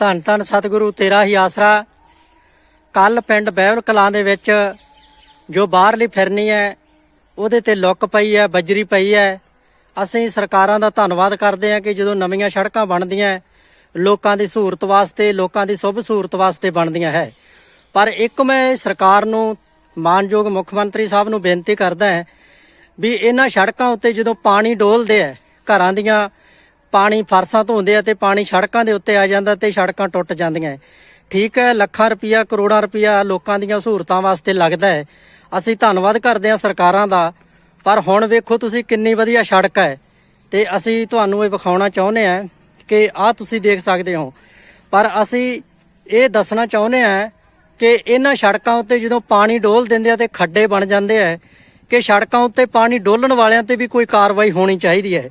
ਧੰਨ ਧੰਨ ਸਤਿਗੁਰੂ, ਤੇਰਾ ਹੀ ਆਸਰਾ। ਕੱਲ ਪਿੰਡ ਬਹਿਵਲ ਕਲਾਂ ਦੇ ਵਿੱਚ ਜੋ ਬਾਹਰਲੀ ਫਿਰਨੀ ਹੈ, ਉਹਦੇ ਤੇ ਲੁੱਕ ਪਈ ਹੈ, ਬੱਜਰੀ ਪਈ ਹੈ। ਅਸੀਂ ਸਰਕਾਰਾਂ ਦਾ ਧੰਨਵਾਦ ਕਰਦੇ ਹਾਂ ਕਿ ਜਦੋਂ ਨਵੀਆਂ ਸੜਕਾਂ ਬਣਦੀਆਂ, ਲੋਕਾਂ ਦੀ ਸਹੂਲਤ ਵਾਸਤੇ, ਲੋਕਾਂ ਦੀ ਸ਼ੁਭ ਸਹੂਲਤ ਵਾਸਤੇ ਬਣਦੀਆਂ ਹੈ। ਪਰ ਇੱਕ ਮੈਂ ਸਰਕਾਰ ਨੂੰ, ਮਾਨਯੋਗ ਮੁੱਖ ਮੰਤਰੀ ਸਾਹਿਬ ਨੂੰ ਬੇਨਤੀ ਕਰਦਾ ਹਾਂ ਵੀ ਇਹਨਾਂ ਸੜਕਾਂ ਉੱਤੇ ਜਦੋਂ ਪਾਣੀ ਡੋਲਦੇ ਆ ਘਰਾਂ ਦੀਆਂ ਪਾਣੀ ਫਰਸਾਂ ਧੋਂਦੇ ਆ ਤੇ ਪਾਣੀ ਸੜਕਾਂ ਦੇ ਉੱਤੇ ਆ ਜਾਂਦਾ ਤੇ ਸੜਕਾਂ ਟੁੱਟ ਜਾਂਦੀਆਂ ਠੀਕ ਹੈ ਲੱਖਾਂ ਰੁਪਈਆ ਕਰੋੜਾਂ ਰੁਪਈਆ ਲੋਕਾਂ ਦੀਆਂ ਸਹੂਲਤਾਂ ਵਾਸਤੇ ਲੱਗਦਾ ਹੈ ਅਸੀਂ ਧੰਨਵਾਦ ਕਰਦੇ ਹਾਂ ਸਰਕਾਰਾਂ ਦਾ, ਪਰ ਹੁਣ ਵੇਖੋ ਤੁਸੀਂ ਕਿੰਨੀ ਵਧੀਆ ਸੜਕ ਹੈ ਤੇ ਅਸੀਂ ਤੁਹਾਨੂੰ ਇਹ ਵਿਖਾਉਣਾ ਚਾਹੁੰਦੇ ਹਾਂ ਕਿ ਆਹ ਤੁਸੀਂ ਦੇਖ ਸਕਦੇ ਹੋ। ਪਰ ਅਸੀਂ ਇਹ ਦੱਸਣਾ ਚਾਹੁੰਦੇ ਹਾਂ ਕਿ ਇਹਨਾਂ ਸੜਕਾਂ ਉੱਤੇ ਜਦੋਂ ਪਾਣੀ ਡੋਲ ਦਿੰਦੇ ਆ ਤੇ ਖੱਡੇ ਬਣ ਜਾਂਦੇ ਆ ਕਿ ਸੜਕਾਂ ਉੱਤੇ ਪਾਣੀ ਡੋਲਣ ਵਾਲਿਆਂ ਤੇ ਵੀ ਕੋਈ ਕਾਰਵਾਈ ਹੋਣੀ ਚਾਹੀਦੀ ਹੈ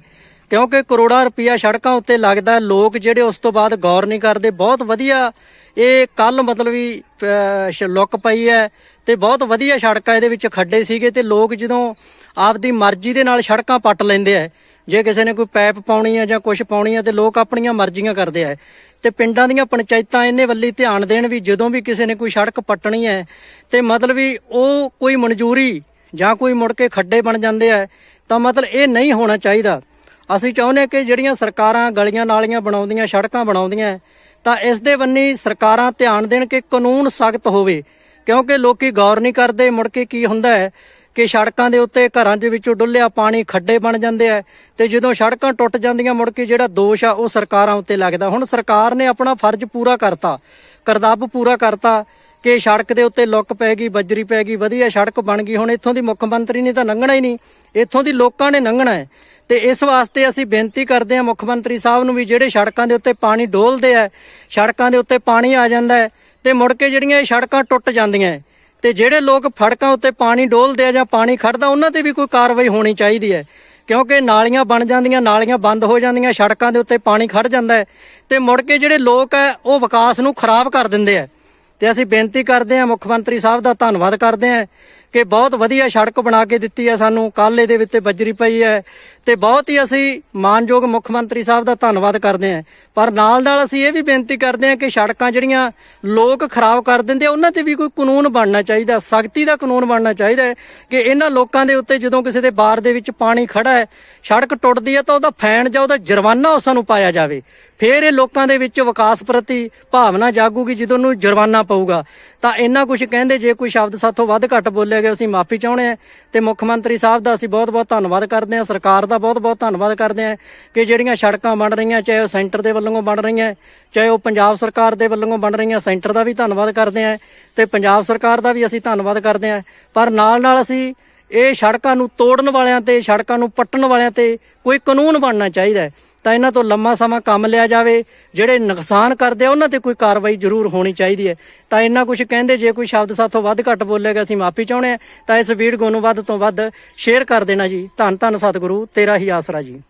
ਕਿਉਂਕਿ ਕਰੋੜਾਂ ਰੁਪਈਆ ਸੜਕਾਂ ਉੱਤੇ ਲੱਗਦਾ ਲੋਕ ਜਿਹੜੇ ਉਸ ਤੋਂ ਬਾਅਦ ਗੌਰ ਨਹੀਂ ਕਰਦੇ। ਬਹੁਤ ਵਧੀਆ ਇਹ ਕੱਲ ਮਤਲਬ ਵੀ ਅਹ, ਲੁੱਕ ਪਈ ਹੈ ਤੇ ਬਹੁਤ ਵਧੀਆ ਸੜਕਾਂ ਇਹਦੇ ਵਿੱਚ ਖੱਡੇ ਸੀਗੇ ਤੇ ਲੋਕ ਜਦੋਂ ਆਪਦੀ ਮਰਜ਼ੀ ਦੇ ਨਾਲ ਸੜਕਾਂ ਪੱਟ ਲੈਂਦੇ ਆ ਜੇ ਕਿਸੇ ਨੇ ਕੋਈ ਪੈਪ ਪਾਉਣੀ ਹੈ ਜਾਂ ਕੁਝ ਪਾਉਣੀ ਹੈ ਤੇ ਲੋਕ ਆਪਣੀਆਂ ਮਰਜ਼ੀਆਂ ਕਰਦੇ ਆ। ਤੇ ਪਿੰਡਾਂ ਦੀਆਂ ਪੰਚਾਇਤਾਂ ਇਹਨੇ ਵੱਲੀ ਧਿਆਨ ਦੇਣ ਵੀ ਜਦੋਂ ਵੀ ਕਿਸੇ ਨੇ ਕੋਈ ਸੜਕ ਪੱਟਣੀ ਹੈ ਤੇ ਮਤਲਬ ਵੀ ਉਹ ਕੋਈ ਮਨਜ਼ੂਰੀ ਜਾਂ ਕੋਈ ਮੁੜ ਕੇ ਖੱਡੇ ਬਣ ਜਾਂਦੇ ਆ ਤਾਂ ਮਤਲਬ ਇਹ ਨਹੀਂ ਹੋਣਾ ਚਾਹੀਦਾ। ਅਸੀਂ ਚਾਹੁੰਦੇ ਹਾਂ ਕਿ ਜਿਹੜੀਆਂ ਸਰਕਾਰਾਂ ਗਲੀਆਂ ਨਾਲੀਆਂ ਬਣਾਉਂਦੀਆਂ, ਸੜਕਾਂ ਬਣਾਉਂਦੀਆਂ, ਤਾਂ ਇਸ ਦੇ ਬੰਨੀ ਸਰਕਾਰਾਂ ਧਿਆਨ ਦੇਣ ਕਿ ਕਾਨੂੰਨ ਸਖਤ ਹੋਵੇ। ਕਿਉਂਕਿ ਲੋਕੀ ਗੌਰ ਨਹੀਂ ਕਰਦੇ, ਮੁੜ ਕੇ ਕੀ ਹੁੰਦਾ ਹੈ ਕਿ ਸੜਕਾਂ ਦੇ ਉੱਤੇ ਘਰਾਂ ਦੇ ਵਿੱਚੋਂ ਡੁੱਲਿਆ ਪਾਣੀ ਖੱਡੇ ਬਣ ਜਾਂਦੇ ਆ ਤੇ ਜਦੋਂ ਸੜਕਾਂ ਟੁੱਟ ਜਾਂਦੀਆਂ, ਮੁੜ ਕੇ ਜਿਹੜਾ ਦੋਸ਼ ਆ ਉਹ ਸਰਕਾਰਾਂ ਉੱਤੇ ਲੱਗਦਾ। ਹੁਣ ਸਰਕਾਰ ਨੇ ਆਪਣਾ ਫਰਜ਼ ਪੂਰਾ ਕਰਤਾ, ਕਰਤੱਵ ਪੂਰਾ ਕਰਤਾ ਕਿ ਸੜਕ ਦੇ ਉੱਤੇ ਲੁੱਕ ਪੈ ਗਈ, ਬੱਜਰੀ ਪੈ ਗਈ, ਵਧੀਆ ਸੜਕ ਬਣ ਗਈ। ਹੁਣ ਇੱਥੋਂ ਦੀ ਮੁੱਖ ਮੰਤਰੀ ਨੇ ਤਾਂ ਲੰਘਣਾ ਹੀ ਨਹੀਂ। ਇੱਥੋਂ ਦੀ ਲੋਕਾਂ ਨੇ ਲੰਘਣਾ ਹੈ। ਤੇ ਇਸ ਵਾਸਤੇ ਅਸੀਂ ਬੇਨਤੀ ਕਰਦੇ ਹਾਂ ਮੁੱਖ ਮੰਤਰੀ ਸਾਹਿਬ ਨੂੰ ਵੀ ਜਿਹੜੇ ਸੜਕਾਂ ਦੇ ਉੱਤੇ ਪਾਣੀ ਡੋਲਦੇ ਆ, ਸੜਕਾਂ ਦੇ ਉੱਤੇ ਪਾਣੀ ਆ ਜਾਂਦਾ ਹੈ ਤੇ ਮੁੜ ਕੇ ਜਿਹੜੀਆਂ ਇਹ ਸੜਕਾਂ ਟੁੱਟ ਜਾਂਦੀਆਂ ਹੈ ਤੇ ਜਿਹੜੇ ਲੋਕ ਫੜਕਾਂ ਉੱਤੇ ਪਾਣੀ ਡੋਲਦੇ ਆ ਜਾਂ ਪਾਣੀ ਖੜਦਾ, ਉਹਨਾਂ ਤੇ ਵੀ ਕੋਈ ਕਾਰਵਾਈ ਹੋਣੀ ਚਾਹੀਦੀ ਹੈ। ਕਿਉਂਕਿ ਨਾਲੀਆਂ ਬਣ ਜਾਂਦੀਆਂ, ਨਾਲੀਆਂ ਬੰਦ ਹੋ ਜਾਂਦੀਆਂ, ਸੜਕਾਂ ਦੇ ਉੱਤੇ ਪਾਣੀ ਖੜ ਜਾਂਦਾ ਹੈ ਤੇ ਮੁੜ ਕੇ ਜਿਹੜੇ ਲੋਕ ਹੈ, ਉਹ ਵਿਕਾਸ ਨੂੰ ਖਰਾਬ ਕਰ ਦਿੰਦੇ ਆ ਤੇ ਅਸੀਂ ਬੇਨਤੀ ਕਰਦੇ ਹਾਂ ਮੁੱਖ ਮੰਤਰੀ ਸਾਹਿਬ ਦਾ ਧੰਨਵਾਦ ਕਰਦੇ ਹਾਂ। ਕਿ ਬਹੁਤ ਵਧੀਆ ਸੜਕ ਬਣਾ ਕੇ ਦਿੱਤੀ ਹੈ ਸਾਨੂੰ, ਕੱਲ੍ਹ ਇਹਦੇ ਵਿੱਚ ਬੱਜਰੀ ਪਈ ਹੈ ਤੇ ਬਹੁਤ ਹੀ ਅਸੀਂ ਮਾਨਯੋਗ ਮੁੱਖ ਮੰਤਰੀ ਸਾਹਿਬ ਦਾ ਧੰਨਵਾਦ ਕਰਦੇ ਹਾਂ। ਪਰ ਨਾਲ ਨਾਲ ਅਸੀਂ ਇਹ ਵੀ ਬੇਨਤੀ ਕਰਦੇ ਹਾਂ ਕਿ ਸੜਕਾਂ ਜਿਹੜੀਆਂ ਲੋਕ ਖਰਾਬ ਕਰ ਦਿੰਦੇ ਆ, ਉਹਨਾਂ ਤੇ ਵੀ ਕੋਈ ਕਾਨੂੰਨ ਬਣਨਾ ਚਾਹੀਦਾ, ਸਖਤੀ ਦਾ ਕਾਨੂੰਨ ਬਣਨਾ ਚਾਹੀਦਾ ਹੈ ਕਿ ਇਹਨਾਂ ਲੋਕਾਂ ਦੇ ਉੱਤੇ ਜਦੋਂ ਕਿਸੇ ਦੇ ਬਾਰ ਦੇ ਵਿੱਚ ਪਾਣੀ ਖੜਾ ਹੈ, ਸੜਕ ਟੁੱਟਦੀ ਹੈ ਤਾਂ ਉਹਦਾ ਫੈਨ ਜਾਂ ਉਹਦਾ ਜੁਰਮਾਨਾ ਉਸ ਨੂੰ ਪਾਇਆ ਜਾਵੇ। ਫਿਰ ਇਹ ਲੋਕਾਂ ਦੇ ਵਿੱਚ ਵਿਕਾਸ ਪ੍ਰਤੀ ਭਾਵਨਾ ਜਾਗੂਗੀ ਜਦੋਂ ਨੂੰ ਜੁਰਮਾਨਾ ਪਊਗਾ। ਤਾਂ ਇੰਨਾ ਕੁਝ ਕਹਿੰਦੇ, ਜੇ ਕੋਈ ਸ਼ਬਦ ਸਾਥੋਂ ਵੱਧ ਘੱਟ ਬੋਲਿਆ ਗਿਆ, ਅਸੀਂ ਮਾਫੀ ਚਾਹੁੰਦੇ ਹਾਂ ਤੇ ਮੁੱਖ ਮੰਤਰੀ ਸਾਹਿਬ ਦਾ ਅਸੀਂ ਬਹੁਤ-ਬਹੁਤ ਧੰਨਵਾਦ ਕਰਦੇ ਹਾਂ, ਸਰਕਾਰ ਦਾ ਬਹੁਤ-ਬਹੁਤ ਧੰਨਵਾਦ ਕਰਦੇ ਹਾਂ ਕਿ ਜਿਹੜੀਆਂ ਸੜਕਾਂ ਬਣ ਰਹੀਆਂ, ਚਾਹੇ ਉਹ ਸੈਂਟਰ ਦੇ ਵੱਲੋਂ ਬਣ ਰਹੀਆਂ, ਚਾਹੇ ਉਹ ਪੰਜਾਬ ਸਰਕਾਰ ਦੇ ਵੱਲੋਂ ਬਣ ਰਹੀਆਂ, ਸੈਂਟਰ ਦਾ ਵੀ ਧੰਨਵਾਦ ਕਰਦੇ ਹਾਂ ਤੇ ਪੰਜਾਬ ਸਰਕਾਰ ਦਾ ਵੀ ਅਸੀਂ ਧੰਨਵਾਦ ਕਰਦੇ ਹਾਂ। ਪਰ ਨਾਲ-ਨਾਲ ਅਸੀਂ ਇਹ ਸੜਕਾਂ ਨੂੰ ਤੋੜਨ ਵਾਲਿਆਂ ਤੇ, ਸੜਕਾਂ ਨੂੰ ਪੱਟਣ ਵਾਲਿਆਂ ਤੇ ਕੋਈ ਕਾਨੂੰਨ ਬਣਨਾ ਚਾਹੀਦਾ ਹੈ। ਤਾਂ ਇਹਨਾਂ ਤੋਂ ਲੰਮਾ ਸਮਾਂ ਕੰਮ ਲਿਆ ਜਾਵੇ। ਜਿਹੜੇ ਨੁਕਸਾਨ ਕਰਦੇ ਆ, ਉਹਨਾਂ ਤੇ ਕੋਈ ਕਾਰਵਾਈ ਜ਼ਰੂਰ ਹੋਣੀ ਚਾਹੀਦੀ ਹੈ। ਤਾਂ ਇੰਨਾ ਕੁਝ ਕਹਿੰਦੇ, ਜੇ ਕੋਈ ਸ਼ਬਦ ਸਾਥੋਂ ਵੱਧ ਘੱਟ ਬੋਲੇਗਾ ਅਸੀਂ ਮਾਫੀ ਚਾਹੁੰਦੇ ਆ ਤਾਂ ਇਸ ਵੀਡੀਓ ਨੂੰ ਵੱਧ ਤੋਂ ਵੱਧ ਸ਼ੇਅਰ ਕਰ ਦੇਣਾ ਜੀ। ਧੰਨ ਧੰਨ ਸਤਿਗੁਰੂ, ਤੇਰਾ ਹੀ ਆਸਰਾ ਜੀ।